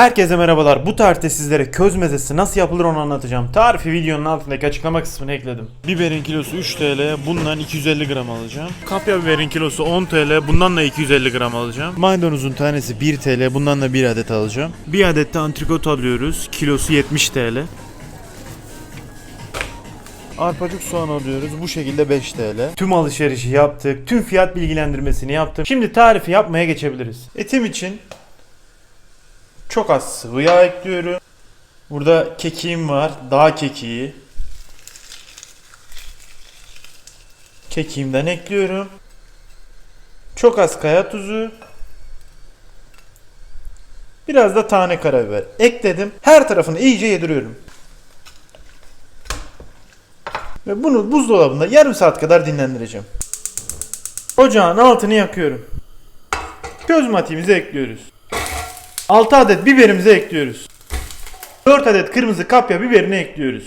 Herkese merhabalar. Bu tarihte sizlere köz mezesi nasıl yapılır onu anlatacağım. Tarifi videonun altındaki açıklama kısmına ekledim. Biberin kilosu 3 TL, bundan 250 gram alacağım. Kapya biberin kilosu 10 TL, bundan da 250 gram alacağım. Maydanozun tanesi 1 TL, bundan da 1 adet alacağım. Bir adet de antrikot alıyoruz, kilosu 70 TL. Arpacık soğan alıyoruz. Bu şekilde 5 TL. Tüm alışverişi yaptık. Tüm fiyat bilgilendirmesini yaptım. Şimdi tarifi yapmaya geçebiliriz. Etim için çok az sıvı yağ ekliyorum. Burada kekiğim var. Dağ kekiği. Kekiğimden ekliyorum. Çok az kaya tuzu. Biraz da tane karabiber ekledim. Her tarafını iyice yediriyorum. Ve bunu buzdolabında yarım saat kadar dinlendireceğim. Ocağın altını yakıyorum. Köz matiğimizi ekliyoruz. 6 adet biberimizi ekliyoruz. 4 adet kırmızı kapya biberini ekliyoruz.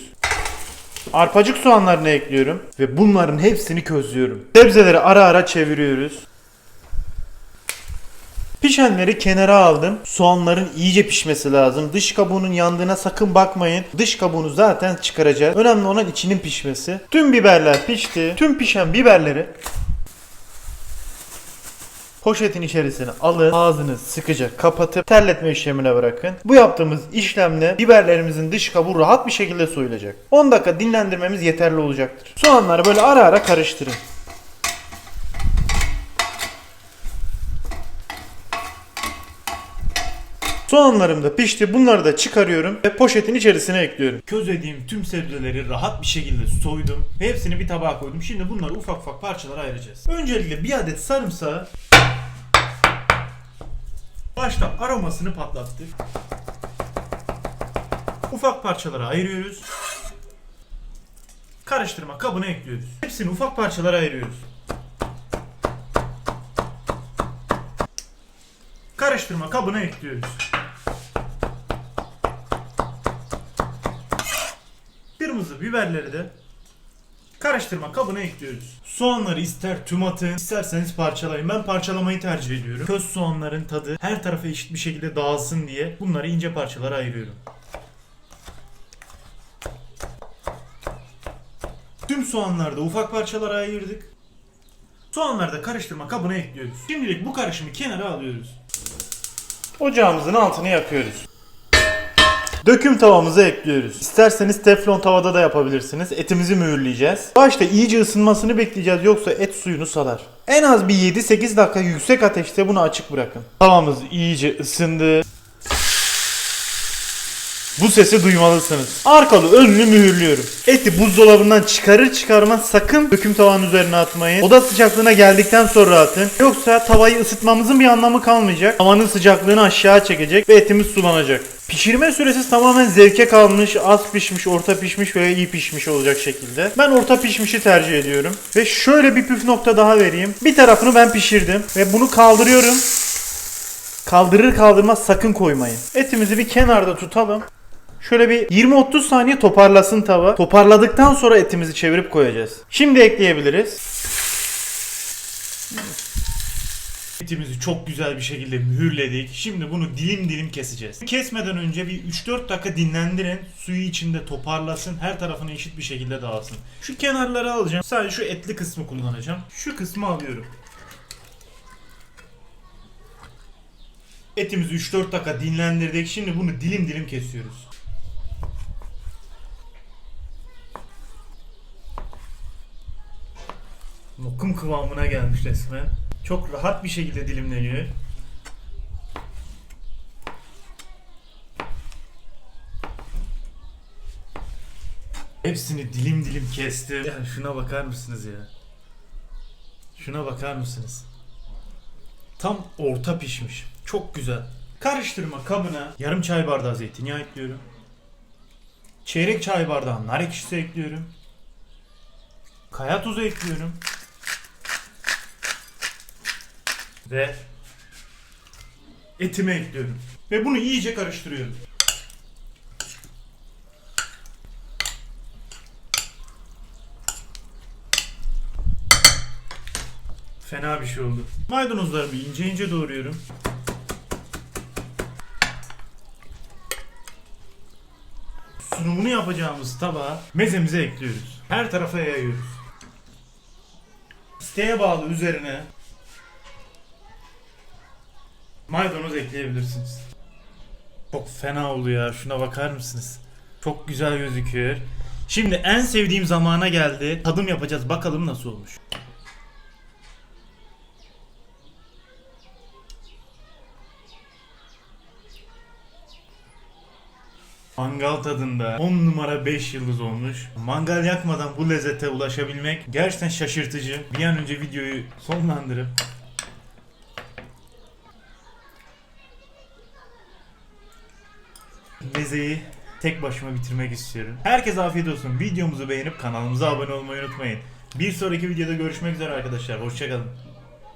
Arpacık soğanlarını ekliyorum ve bunların hepsini közlüyorum. Sebzeleri ara ara çeviriyoruz. Pişenleri kenara aldım. Soğanların iyice pişmesi lazım. Dış kabuğunun yandığına sakın bakmayın. Dış kabuğunu zaten çıkaracağız. Önemli olan içinin pişmesi. Tüm biberler pişti. Tüm pişen biberleri Poşetin içerisine alın, ağzını sıkıca kapatıp terletme işlemine bırakın. Bu yaptığımız işlemle biberlerimizin dış kabuğu rahat bir şekilde soyulacak. 10 dakika dinlendirmemiz yeterli olacaktır. Soğanları böyle ara ara karıştırın. Soğanlarım da pişti. Bunları da çıkarıyorum ve poşetin içerisine ekliyorum. Közlediğim tüm sebzeleri rahat bir şekilde soydum. Hepsini bir tabağa koydum. Şimdi bunları ufak ufak parçalara ayıracağız. Öncelikle bir adet sarımsağı Başta aromasını patlattık. Ufak parçalara ayırıyoruz. Karıştırma kabına ekliyoruz. Hepsini ufak parçalara ayırıyoruz. Karıştırma kabına ekliyoruz. Kırmızı biberleri de karıştırma kabına ekliyoruz. Soğanları ister tüm atın, isterseniz parçalayın. Ben parçalamayı tercih ediyorum. Köz soğanların tadı her tarafa eşit bir şekilde dağılsın diye bunları ince parçalara ayırıyorum. Tüm soğanları da ufak parçalara ayırdık. Soğanları da karıştırma kabına ekliyoruz. Şimdilik bu karışımı kenara alıyoruz. Ocağımızın altını yakıyoruz. Döküm tavamızı ekliyoruz. İsterseniz teflon tavada da yapabilirsiniz. Etimizi mühürleyeceğiz. Başta iyice ısınmasını bekleyeceğiz yoksa et suyunu salar. En az bir 7-8 dakika yüksek ateşte bunu açık bırakın. Tavamız iyice ısındı. Bu sesi duymalısınız. Arkalı önlü mühürlüyorum. Eti buzdolabından çıkarır çıkarmaz sakın döküm tavanın üzerine atmayın. Oda sıcaklığına geldikten sonra atın. Yoksa tavayı ısıtmamızın bir anlamı kalmayacak. Tavanın sıcaklığını aşağı çekecek ve etimiz sulanacak. Pişirme süresi tamamen zevke kalmış, az pişmiş, orta pişmiş veya iyi pişmiş olacak şekilde. Ben orta pişmişi tercih ediyorum. Ve şöyle bir püf nokta daha vereyim. Bir tarafını ben pişirdim ve bunu kaldırıyorum. Kaldırır kaldırmaz sakın koymayın. Etimizi bir kenarda tutalım. Şöyle bir 20-30 saniye toparlasın tava. Toparladıktan sonra etimizi çevirip koyacağız. Şimdi ekleyebiliriz. Etimizi çok güzel bir şekilde mühürledik. Şimdi bunu dilim dilim keseceğiz. Kesmeden önce bir 3-4 dakika dinlendirin. Suyu içinde toparlasın. Her tarafına eşit bir şekilde dağılsın. Şu kenarları alacağım. Sadece şu etli kısmı kullanacağım. Şu kısmı alıyorum. Etimizi 3-4 dakika dinlendirdik. Şimdi bunu dilim dilim kesiyoruz. Lokum kıvamına gelmiş resmen. Çok rahat bir şekilde dilimleniyor. Hepsini dilim dilim kestim. Ya şuna bakar mısınız ya? Şuna bakar mısınız? Tam orta pişmiş. Çok güzel. Karıştırma kabına yarım çay bardağı zeytinyağı ekliyorum. Çeyrek çay bardağı nar ekşisi ekliyorum. Kaya tuzu ekliyorum. Ve etimi ekliyorum. Ve bunu iyice karıştırıyorum. Fena bir şey oldu. Maydanozlarımı ince ince doğruyorum. sunumunu yapacağımız tabağa mezemizi ekliyoruz. Her tarafa yayıyoruz. İsteğe bağlı üzerine maydanoz ekleyebilirsiniz. Çok fena oldu ya. Şuna bakar mısınız? Çok güzel gözüküyor. Şimdi en sevdiğim zamana geldi. Tadım yapacağız. Bakalım nasıl olmuş. Mangal tadında 10 numara 5 yıldız olmuş. Mangal yakmadan bu lezzete ulaşabilmek gerçekten şaşırtıcı. Bir an önce videoyu sonlandırıp mezeyi tek başıma bitirmek istiyorum. Herkese afiyet olsun. Videomuzu beğenip kanalımıza abone olmayı unutmayın. Bir sonraki videoda görüşmek üzere arkadaşlar. Hoşçakalın.